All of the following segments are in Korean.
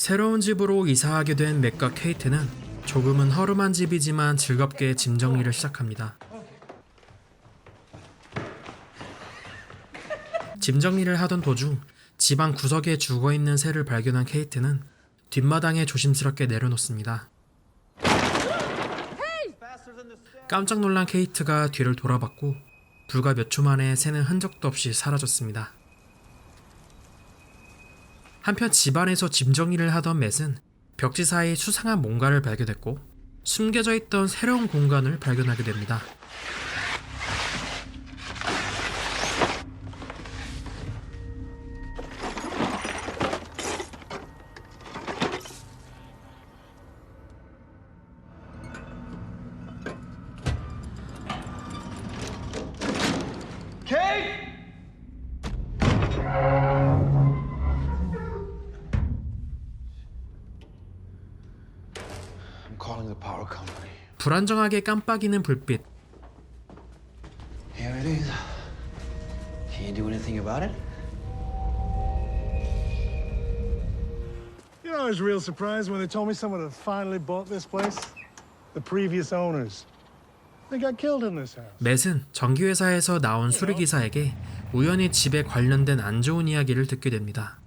새로운 집으로 이사하게 된 맥과 케이트는 조금은 허름한 집이지만 즐겁게 짐 정리를 시작합니다. 짐 정리를 하던 도중 집안 구석에 죽어 있는 새를 발견한 케이트는 뒷마당에 조심스럽게 내려놓습니다. 깜짝 놀란 케이트가 뒤를 돌아봤고 불과 몇 초 만에 새는 흔적도 없이 사라졌습니다. 한편 집안에서 짐 정리를 하던 맷은 벽지 사이 수상한 뭔가를 발견했고 숨겨져 있던 새로운 공간을 발견하게 됩니다. I'm 불안정하게 깜빡이는 불빛 Here it is. Can you do anything about it? You know, I was real surprised when they told me someone had finally bought this place. The previous owners. They got killed in this house. 맷은 전기회사에서 나온 수리기사에게 우연히 집에 관련된 안 좋은 이야기를 듣게 됩니다.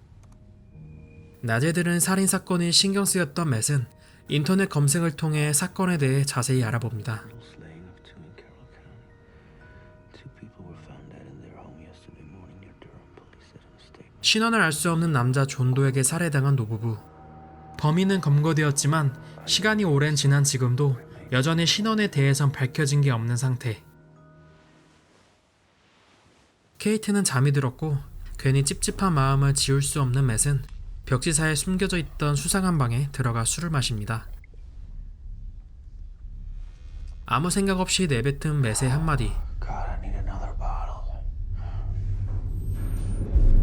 낮에 들은 살인 사건이 신경 쓰였던 맷은 인터넷 검색을 통해 사건에 대해 자세히 알아봅니다. 신원을 알 수 없는 남자 존도에게 살해당한 노부부. 범인은 검거되었지만 시간이 오랜 지난 지금도 여전히 신원에 대해선 밝혀진 게 없는 상태. 케이트는 잠이 들었고 괜히 찝찝한 마음을 지울 수 없는 맷은 벽지사에 숨겨져 있던 수상한 방에 들어가 술을 마십니다. 아무 생각 없이 내뱉은 맷의 한마디.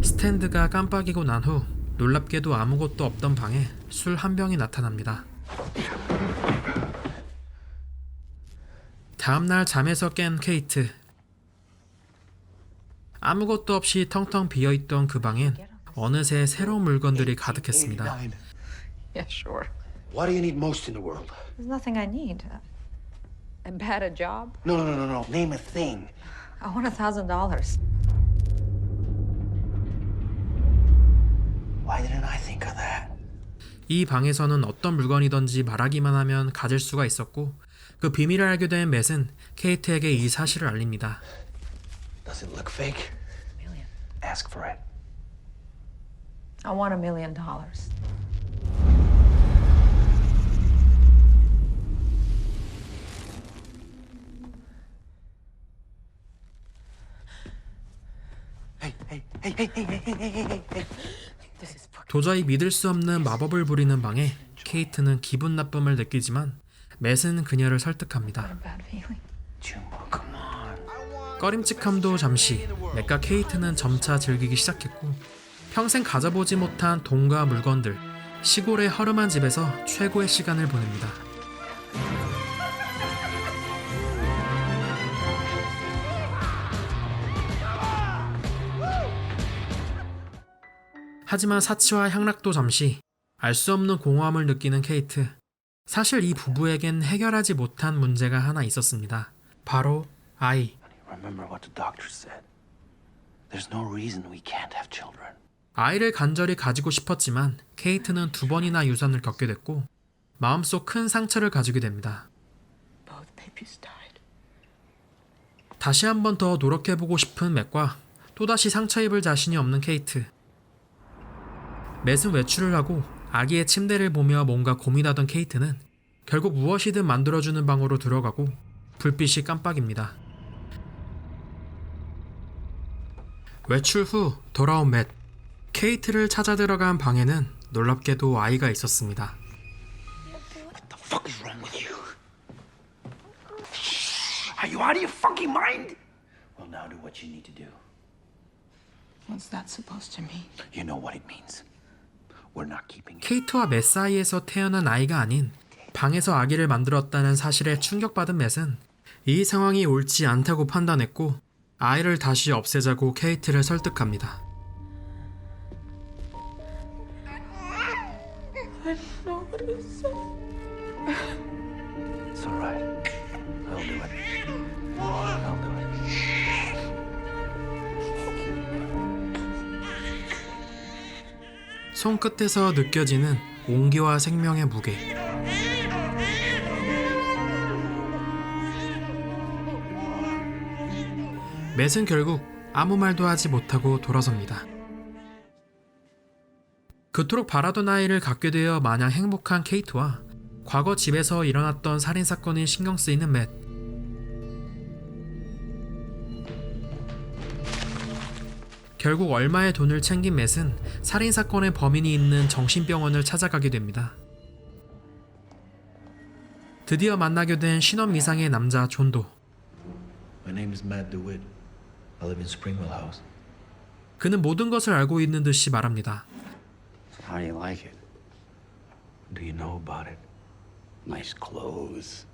스탠드가 깜빡이고 난 후 놀랍게도 아무것도 없던 방에 술 한 병이 나타납니다. 다음날 잠에서 깬 케이트. 아무것도 없이 텅텅 비어있던 그 방엔 어느새 새로운 물건들이 가득했습니다. 89. Yeah, sure. What do you need most in the world? There's nothing I need. A bad a job? No, no, no, no, no. Name a thing. I want a thousand dollars. Why didn't I think of that? 이 방에서는 어떤 물건이든지 말하기만 하면 가질 수가 있었고 그 비밀을 알게 된 맷은 케이트에게 이 사실을 알립니다. Does it look fake? Million. Ask for it. I want a million dollars. 도저히 믿을 수 없는 마법을 부리는 방에 케이트는 기분 나쁨을 느끼지만 맷은 그녀를 설득합니다. 꺼림칙함도 잠시 맥과 케이트는 점차 즐기기 시작했고 평생 가져보지 못한 돈과 물건들 시골의 허름한 집에서 최고의 시간을 보냅니다. 하지만 사치와 향락도 잠시 알 수 없는 공허함을 느끼는 케이트. 사실 이 부부에겐 해결하지 못한 문제가 하나 있었습니다. 바로 아이. 아이를 간절히 가지고 싶었지만 케이트는 두 번이나 유산을 겪게 됐고 마음속 큰 상처를 가지게 됩니다. 다시 한 번 더 노력해보고 싶은 맥과 또다시 상처 입을 자신이 없는 케이트. 맷은 외출을 하고 아기의 침대를 보며 뭔가 고민하던 케이트는 결국 무엇이든 만들어주는 방으로 들어가고 불빛이 깜빡입니다. 외출 후 돌아온 맷. 케이트를 찾아 들어간 방에는 놀랍게도 아이가 있었습니다. What the fuck is wrong with you? Are you out of your fucking mind? Well, now do what you need to do. What's that supposed to mean? You know what it means. We're not keeping it. 케이트와 맷 사이에서 태어난 아이가 아닌 방에서 아기를 만들었다는 사실에 충격받은 맷은 이 상황이 옳지 않다고 판단했고 아이를 다시 없애자고 케이트를 설득합니다. It's all right. I'll do it. I'll do it. 손끝에서 느껴지는 온기와 생명의 무게. 맷은 결국 아무 말도 하지 못하고 돌아섭니다. 그토록 바라던 아이를 갖게 되어 마냥 행복한 케이트와 과거 집에서 일어났던 살인 사건이 신경 쓰이는 맷. 결국 얼마의 돈을 챙긴 맷은 살인 사건의 범인이 있는 정신병원을 찾아가게 됩니다. 드디어 만나게 된 신원 미상의 남자 존도. My name is Matt DeWitt. I live in Springwell House. 그는 모든 것을 알고 있는 듯이 말합니다. How do you like it? Do you know about it? Nice clothes.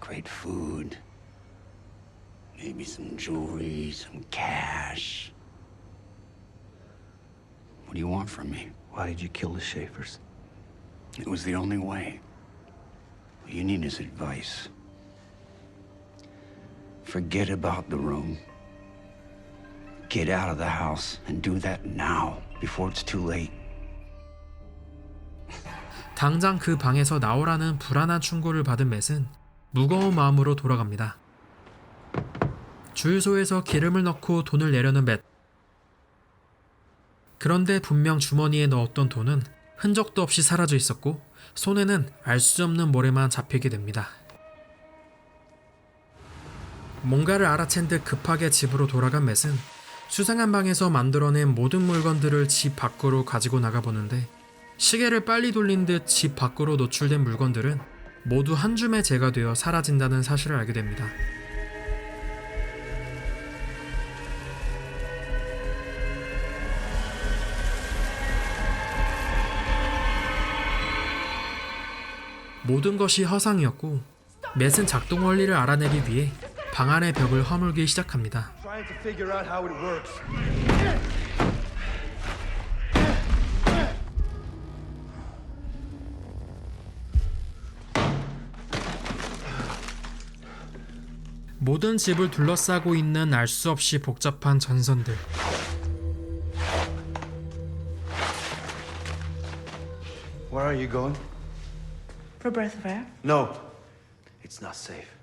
Great food. Maybe some jewelry, some cash. What do you want from me? Why did you kill the Schaefers? It was the only way. What you need is advice. Forget about the room. Get out of the house and do that now, before it's too late. 당장 그 방에서 나오라는 불안한 충고를 받은 맷은 무거운 마음으로 돌아갑니다. 주유소에서 기름을 넣고 돈을 내려는 맷. 그런데 분명 주머니에 넣었던 돈은 흔적도 없이 사라져 있었고 손에는 알 수 없는 모래만 잡히게 됩니다. 뭔가를 알아챈 듯 급하게 집으로 돌아간 맷은 수상한 방에서 만들어낸 모든 물건들을 집 밖으로 가지고 나가 보는데 시계를 빨리 돌린 듯 집 밖으로 노출된 물건들은 모두 한 줌의 재가 되어 사라진다는 사실을 알게 됩니다. 모든 것이 허상이었고 맷은 작동 원리를 알아내기 위해 방 안의 벽을 허물기 시작합니다. 모든 집을 둘러싸고 있는 알 수 없이 복잡한 전선들. Where are you going? For breath of air? No. It's not safe.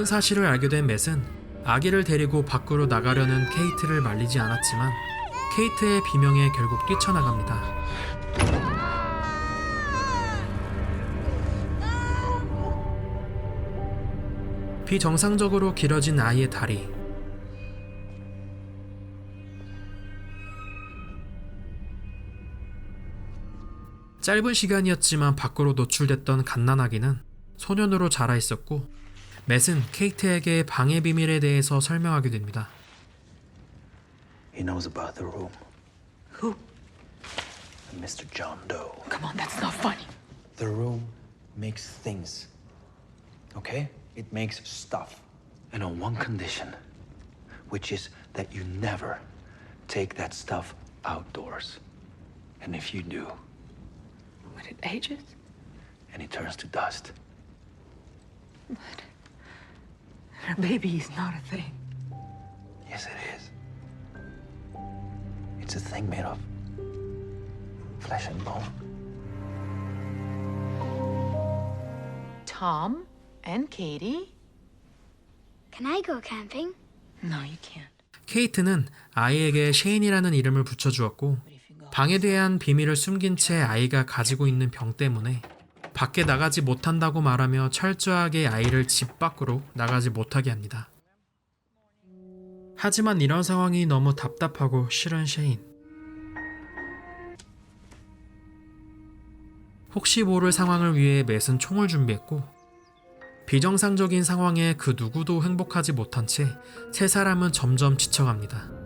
모든 사실을 알게 된 맷은 아기를 데리고 밖으로 나가려는 케이트를 말리지 않았지만 케이트의 비명에 결국 뛰쳐나갑니다. 비정상적으로 길어진 아이의 다리. 짧은 시간이었지만 밖으로 노출됐던 갓난아기는 소년으로 자라 있었고 맷은 케이트에게 방해 비밀에 대해서 설명하게 됩니다. He knows about the room. Who? Mr. John Doe. Come on, that's not funny. The room makes things. Okay? It makes stuff. And on one condition, which is that you never take that stuff outdoors. And if you do, When it ages? and it turns to dust, A Baby is not a thing. yes, it is. It's a thing made of flesh and bone. Tom and Katie? Can I go camping? No, you can't. 케이트는 아이에게 셰인이라는 이름을 붙여주었고 방에 대한 비밀을 숨긴 채 아이가 가지고 있는 병 때문에 밖에 나가지 못한다고 말하며 철저하게 아이를 집 밖으로 나가지 못하게 합니다. 하지만 이런 상황이 너무 답답하고 싫은 셰인. 혹시 모를 상황을 위해 맷은 총을 준비했고 비정상적인 상황에 그 누구도 행복하지 못한 채 세 사람은 점점 지쳐갑니다.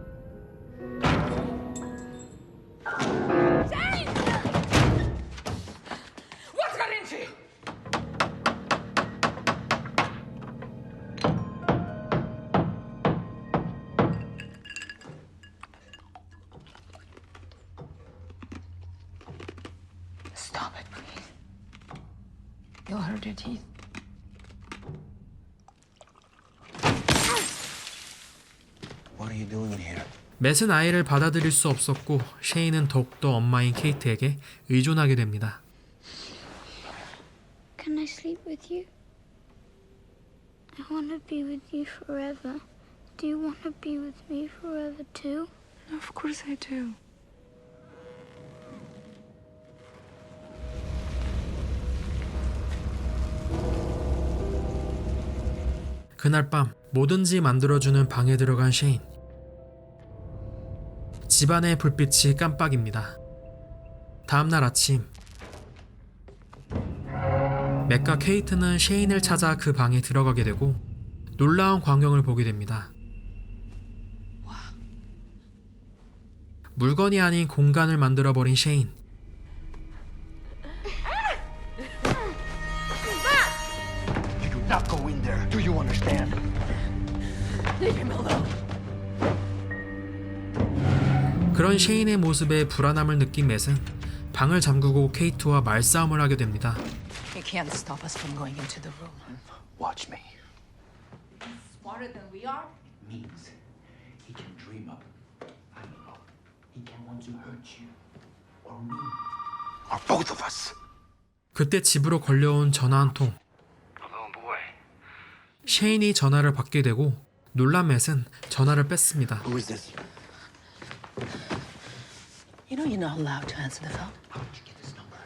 맷은 아이를 받아들일 수 없었고 셰인은 더욱더 엄마인 케이트에게 의존하게 됩니다. Can I sleep with you? I want to be with you forever. Do you want to be with me forever too? Of course I do. 그날 밤 뭐든지 만들어주는 방에 들어간 셰인. 집안의 불빛이 깜빡입니다. 다음날 아침 맥과 케이트는 셰인을 찾아 그 방에 들어가게 되고 놀라운 광경을 보게 됩니다. 물건이 아닌 공간을 만들어버린 셰인. 그런 셰인의 모습에 불안함을 느낀 맷은 방을 잠그고 케이트와 말싸움을 하게 됩니다. You can't stop us from going into the room. Watch me. Smarter than we are? Means he can dream up. I know. He can want to hurt you. Or me. Or both of us. 그때 집으로 걸려온 전화 한 통. Oh. 셰인이 전화를 받게 되고 놀란 맷은 전화를 뺐습니다. Who is this? Know you're not allowed to answer the phone. How did you get this number?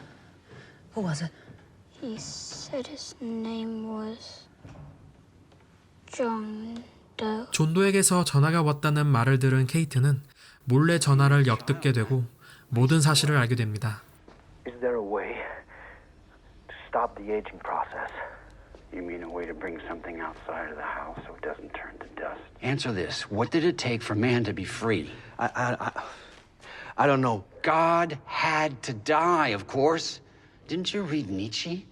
Who was it? He said his name was John Doe. 존도에게서 전화가 왔다는 말을 들은 케이트는 몰래 전화를 엿듣게 되고 모든 사실을 알게 됩니다. Is there a way to stop the aging process? You mean a way to bring something outside of the house so it doesn't turn to dust? Answer this. What did it take for man to be free? I, I, I, I don't know. God had to die, of course. Didn't you read Nietzsche?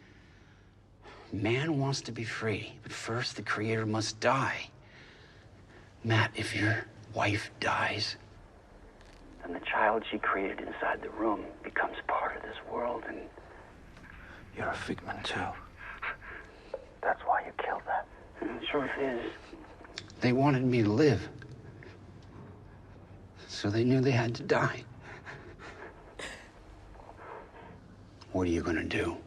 Man wants to be free, but first the Creator must die. Matt, if your wife dies, Then the child she created inside the room becomes part of this world, and You're a figment too. that's why you killed her. And the truth is, they wanted me to live. So they knew they had to die. What are you gonna do?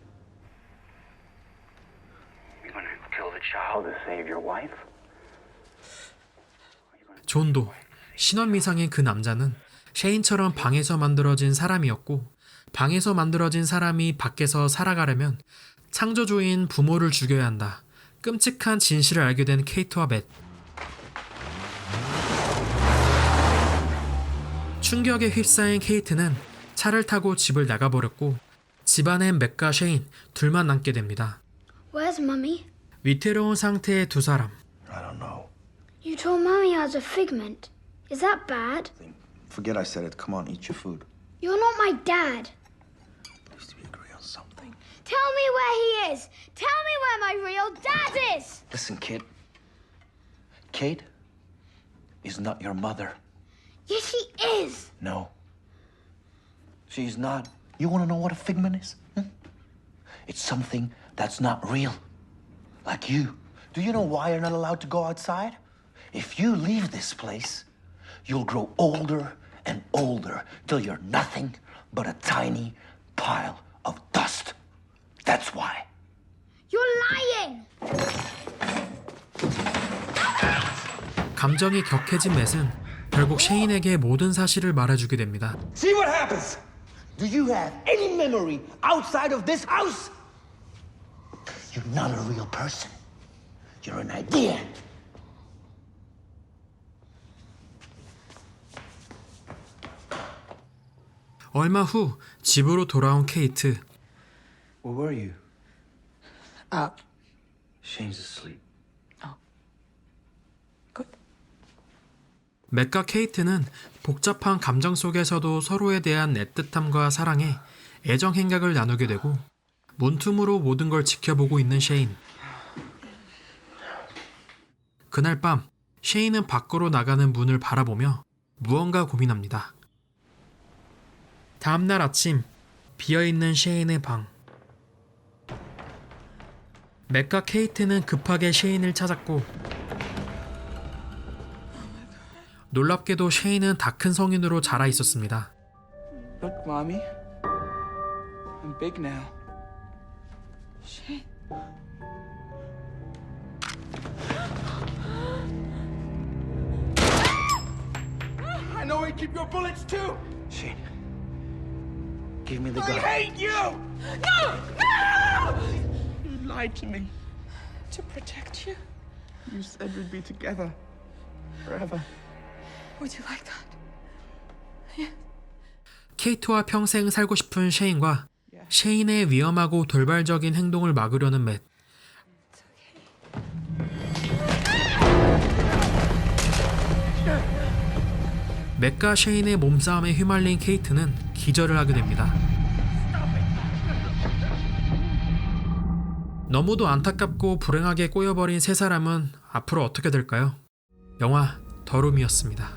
you're gonna kill the child to save your wife? 존도, 신원 미상의 그 남자는 셰인처럼 방에서 만들어진 사람이었고 방에서 만들어진 사람이 밖에서 살아가려면 창조주인 부모를 죽여야 한다. 끔찍한 진실을 알게 된 케이트와 맷. 충격에 휩싸인 케이트는 차를 타고 집을 나가버렸고 집안엔 맥과 셰인 둘만 남게 됩니다. Where's Mummy? 위태로운 상태의 두 사람. I don't know. You told Mummy I was a figment. Is that bad? Forget I said it. Come on, eat your food. You're not my dad. At least we agree on something. Tell me where he is. Tell me where my real dad is. Listen, kid. Kate is not your mother. Yes, she is. No. She's not. You want to know what a figment is? Hmm? It's something that's not real. Like you. Do you know why you're not allowed to go outside? If you leave this place, you'll grow older and older till you're nothing but a tiny pile of dust. That's why. You're lying. 감정이 격해진 맷은 결국 셰인에게 모든 사실을 말해주게 됩니다. See what happens. Do you have any memory outside of this house? You're not a real person. You're an idea. 얼마 후 집으로 돌아온 케이트. Where were you? Up. Shane's asleep. 맥과 케이트는 복잡한 감정 속에서도 서로에 대한 애틋함과 사랑에 애정 행각을 나누게 되고 문틈으로 모든 걸 지켜보고 있는 셰인. 그날 밤 셰인은 밖으로 나가는 문을 바라보며 무언가 고민합니다. 다음날 아침 비어있는 셰인의 방. 맥과 케이트는 급하게 셰인을 찾았고 놀랍게도 셰인은 다 큰 성인으로 자라 있었습니다. Look, mommy. I'm big now. Shane. I know you keep your bullets too. Shane, give me the I gun. hate you. No, no! You lied to me. To protect you. You said we'd be together forever. 케이트와 평생 살고 싶은 셰인과 셰인의 위험하고 돌발적인 행동을 막으려는 맷. 맷과 셰인의 몸싸움에 휘말린 케이트는 기절을 하게 됩니다. 너무도 안타깝고 불행하게 꼬여버린 세 사람은 앞으로 어떻게 될까요? 영화 더룸이었습니다.